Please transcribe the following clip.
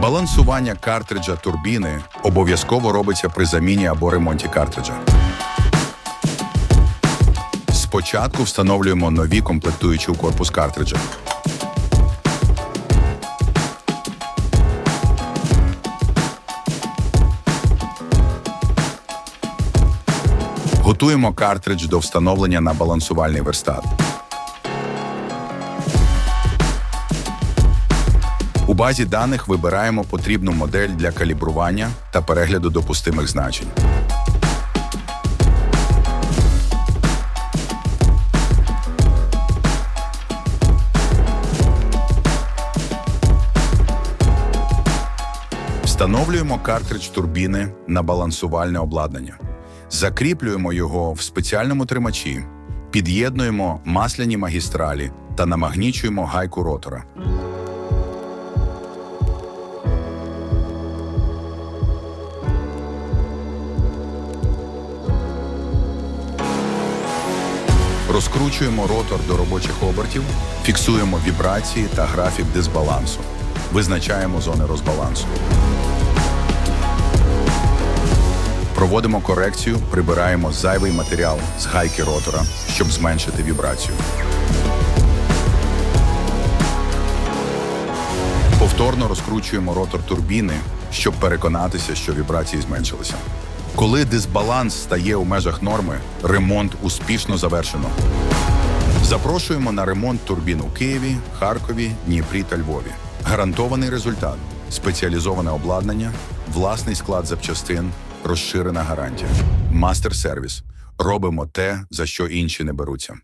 Балансування картриджа турбіни обов'язково робиться при заміні або ремонті картриджа. Спочатку встановлюємо нові комплектуючі у корпус картриджа. Готуємо картридж до встановлення на балансувальний верстат. У базі даних вибираємо потрібну модель для калібрування та перегляду допустимих значень. Встановлюємо картридж турбіни на балансувальне обладнання. Закріплюємо його в спеціальному тримачі, під'єднуємо масляні магістралі та намагнічуємо гайку ротора. Розкручуємо ротор до робочих обертів, фіксуємо вібрації та графік дисбалансу. Визначаємо зони розбалансу. Проводимо корекцію, прибираємо зайвий матеріал з гайки ротора, щоб зменшити вібрацію. Повторно розкручуємо ротор турбіни, щоб переконатися, що вібрації зменшилися. Коли дисбаланс стає у межах норми, ремонт успішно завершено. Запрошуємо на ремонт турбін у Києві, Харкові, Дніпрі та Львові. Гарантований результат, спеціалізоване обладнання, власний склад запчастин, розширена гарантія. Мастер сервіс. Робимо те, за що інші не беруться.